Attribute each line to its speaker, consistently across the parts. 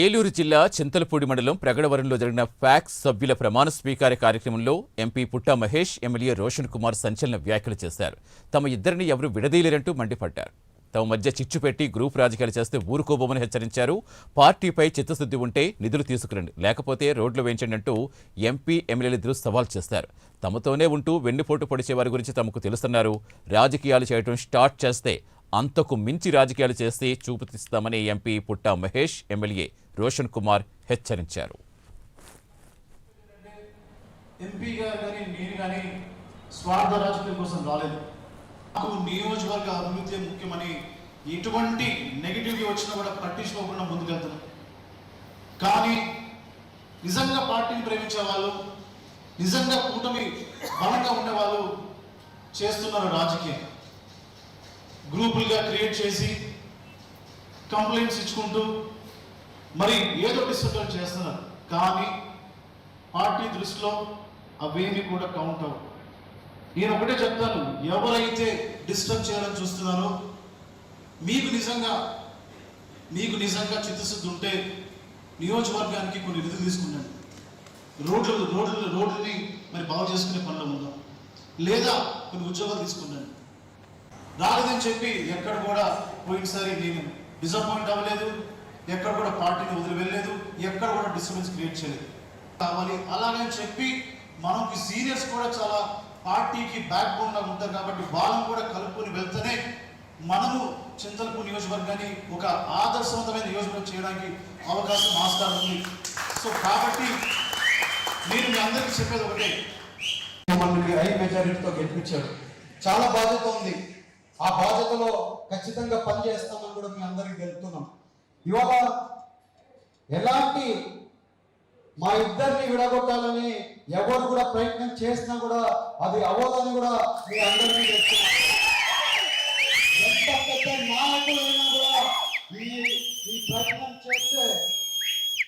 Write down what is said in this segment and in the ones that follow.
Speaker 1: ఏలూరు జిల్లా చింతలపూడి మండలం ప్రగడవరంలో జరిగిన ఫ్యాక్స్ సభ్యుల ప్రమాణ స్వీకార కార్యక్రమంలో ఎంపీ పుట్టా మహేష్ ఎమ్మెల్యే రోషన్ కుమార్ సంచలన వ్యాఖ్యలు చేశారు. తమ ఇద్దరిని ఎవరు విడదీయలేరంటూ మండిపడ్డారు. తమ మధ్య చిచ్చు పెట్టి గ్రూప్ రాజకీయాలు చేస్తే ఊరుకోబోమని హెచ్చరించారు. పార్టీపై చిత్తశుద్ధి ఉంటే నిధులు తీసుకురండి లేకపోతే రోడ్లు వేయించండి అంటూ ఎంపీ ఎమ్మెల్యేలిద్దరూ సవాల్ చేశారు తమతోనే ఉంటూ వెన్నుపోటు పొడిచే వారి గురించి తమకు తెలుస్తున్నారు. రాజకీయాలు చేయడం స్టార్ట్ చేస్తే అంతకు మించి రాజకీయాలు చేస్తే చూపుతిస్తామని ఎంపీ పుట్టా మహేష్ ఎమ్మెల్యే రోషన్ కుమార్ హెచ్చరించారు.
Speaker 2: ఎంపీ కానీ నేను కానీ స్వార్థ రాజకీయం కోసం రాలేదు. నాకు నియోజకవర్గ అభివృద్ధి ముఖ్యమని ఎటువంటి నెగిటివ్గా వచ్చినా కూడా పట్టించుకోకుండా ముందుకెళ్తున్నాం. కానీ నిజంగా పార్టీని ప్రేమించే వాళ్ళు నిజంగా కూటమి బలంగా ఉండేవాళ్ళు చేస్తున్నారు రాజకీయం. గ్రూపులుగా క్రియేట్ చేసి కంప్లైంట్స్ ఇచ్చుకుంటూ మరి ఏదో డిస్టర్బెన్స్ చేస్తున్నారు. కానీ పార్టీ దృష్టిలో అవేమి కూడా కౌంట్ అవ్వవు. నేను ఒకటే చెప్తాను ఎవరైతే డిస్టర్బ్ చేయాలని చూస్తున్నారో మీకు నిజంగా మీకు నిజంగా చిత్తశుద్ధి ఉంటే నియోజకవర్గానికి కొన్ని నిధులు తీసుకున్నాను రోడ్లు రోడ్లు రోడ్లని మరి బాగు చేసుకునే పనిలో ఉందాం? లేదా కొన్ని ఉద్యోగాలు తీసుకున్నాను రాలేదని చెప్పి ఎక్కడ కూడా పోయినసారి నేను డిసప్పాయింట్ అవ్వలేదు. ఎక్కడ కూడా పార్టీని వదిలి వెళ్ళలేదు ఎక్కడ కూడా డిస్టర్బెన్స్ క్రియేట్ చేయలేదు. కావాలి అలాగని చెప్పి మనకి సీనియర్స్ కూడా చాలా పార్టీకి బ్యాక్ బోన్గా ఉంటారు కాబట్టి వాళ్ళని కూడా కలుపుకొని వెళ్తేనే మనము చింతలపూర్ నియోజకవర్గాన్ని ఒక ఆదర్శవంతమైన నియోజకవర్గం చేయడానికి అవకాశం ఆస్కారం ఉంది. సో కాబట్టి నేను మీ అందరికీ చెప్పేది ఒకటే.
Speaker 3: మనకి హై మెజారిటీతో గెలిపించాడు చాలా బాధ్యత ఉంది. ఆ బాధ్యతలో ఖచ్చితంగా పనిచేస్తామని కూడా మీ అందరికి తెలుపుతున్నాం. ఇవాళ ఎలాంటి మా ఇద్దరిని విడగొట్టాలని ఎవరు కూడా ప్రయత్నం చేసినా కూడా అది అవ్వదని కూడా మీ అందరికీ తెలుపుతున్నాం. ఎంత పెద్ద నాయకులైనా కూడా ఈ ఈ ప్రయత్నం చేస్తే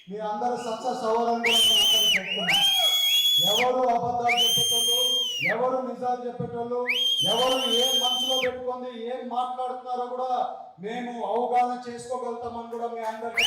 Speaker 3: మీ అందరూ సక్సెస్ అవ్వాలని కూడా మీ అందరికీ చెప్తున్నాం ఎవరు అబద్ధాలు చెప్పేటోళ్ళు ఎవరు నిజాలు చెప్పేటోళ్ళు ఎవరు ఏం మనసులో ఏం మాట్లాడుతున్నారో కూడా మేము అవగాహన చేసుకోగలుగుతామని కూడా మీ అందరికీ